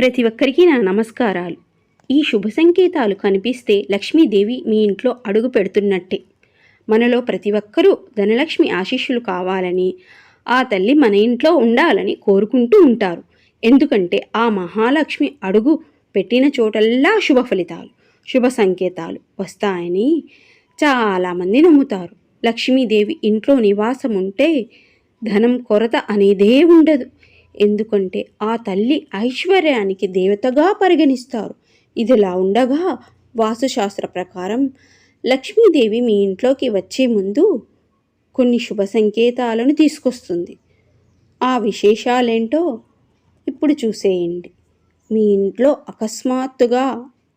ప్రతి ఒక్కరికి నా నమస్కారాలు. ఈ శుభ సంకేతాలు కనిపిస్తే లక్ష్మీదేవి మీ ఇంట్లో అడుగు పెడుతున్నట్టే. మనలో ప్రతి ఒక్కరూ ధనలక్ష్మి ఆశీస్సులు కావాలని ఆ తల్లి మన ఇంట్లో ఉండాలని కోరుకుంటూ ఉంటారు. ఎందుకంటే ఆ మహాలక్ష్మి అడుగు పెట్టిన చోటల్లా శుభ ఫలితాలు శుభ సంకేతాలు వస్తాయని చాలామంది నమ్ముతారు. లక్ష్మీదేవి ఇంట్లో నివాసం ఉంటే ధనం కొరత అనేదే ఉండదు. ఎందుకంటే ఆ తల్లి ఐశ్వర్యానికి దేవతగా పరిగణిస్తారు. ఇదిలా ఉండగా వాస్తుశాస్త్ర ప్రకారం లక్ష్మీదేవి మీ ఇంట్లోకి వచ్చే ముందు కొన్ని శుభ సంకేతాలను తీసుకొస్తుంది. ఆ విశేషాలేంటో ఇప్పుడు చూసేయండి. మీ ఇంట్లో అకస్మాత్తుగా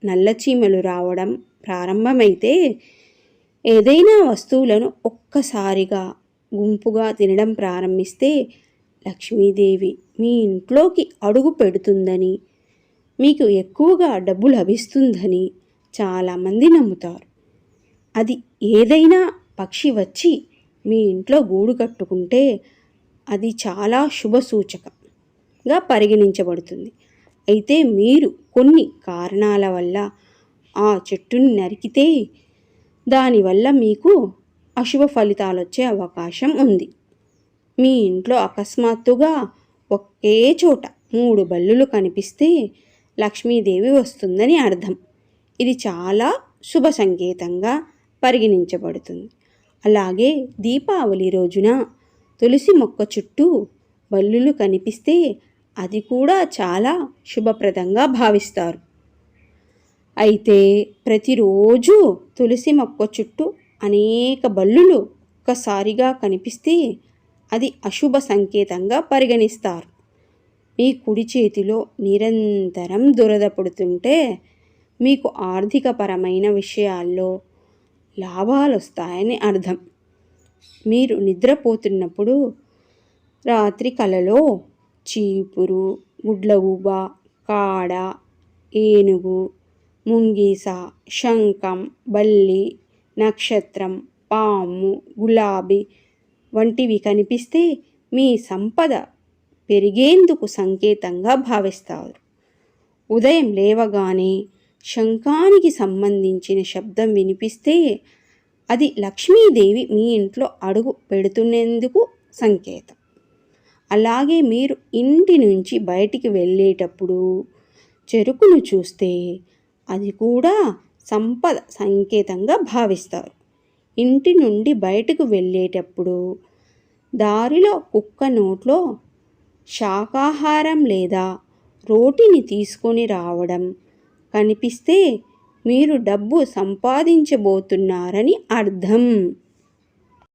నల్లచీమలు రావడం ప్రారంభమైతే ఏదైనా వస్తువులను ఒక్కసారిగా గుంపుగా తినడం ప్రారంభిస్తే లక్ష్మీదేవి మీ ఇంట్లోకి అడుగు పెడుతుందని మీకు ఎక్కువగా డబ్బు లభిస్తుందని చాలామంది నమ్ముతారు. అది ఏదైనా పక్షి వచ్చి మీ ఇంట్లో గూడు కట్టుకుంటే అది చాలా శుభ సూచకంగా పరిగణించబడుతుంది. అయితే మీరు కొన్ని కారణాల వల్ల ఆ చెట్టుని నరికితే దానివల్ల మీకు అశుభ ఫలితాలు వచ్చే అవకాశం ఉంది. మీ ఇంట్లో అకస్మాత్తుగా ఒకే చోట మూడు బల్లులు కనిపిస్తే లక్ష్మీదేవి వస్తుందని అర్థం. ఇది చాలా శుభ సంకేతంగా పరిగణించబడుతుంది. అలాగే దీపావళి రోజున తులసి మొక్క చుట్టూ బల్లులు కనిపిస్తే అది కూడా చాలా శుభప్రదంగా భావిస్తారు. అయితే ప్రతిరోజు తులసి మొక్క చుట్టూ అనేక బల్లులు ఒక్కసారిగా కనిపిస్తే అది అశుభ సంకేతంగా పరిగణిస్తారు. మీ కుడి చేతిలో నిరంతరం దురద పడుతుంటే మీకు ఆర్థికపరమైన విషయాల్లో లాభాలు వస్తాయని అర్థం. మీరు నిద్రపోతున్నప్పుడు రాత్రి కలలో చీపురు గుడ్లగూబ కాడ ఏనుగు ముంగీస శంఖం బల్లి నక్షత్రం పాము గులాబీ వంటివి కనిపిస్తే మీ సంపద పెరిగేందుకు సంకేతంగా భావిస్తారు. ఉదయం లేవగానే శంఖానికి సంబంధించిన శబ్దం వినిపిస్తే అది లక్ష్మీదేవి మీ ఇంట్లో అడుగు పెడుతున్నందుకు సంకేతం. అలాగే మీరు ఇంటి నుంచి బయటికి వెళ్ళేటప్పుడు చెరుకును చూస్తే అది కూడా సంపద సంకేతంగా భావిస్తారు. ఇంటి నుండి బయటకు వెళ్ళేటప్పుడు దారిలో కుక్క నోట్లో శాకాహారం లేదా రోటిని తీసుకొని రావడం కనిపిస్తే మీరు డబ్బు సంపాదించబోతున్నారని అర్థం.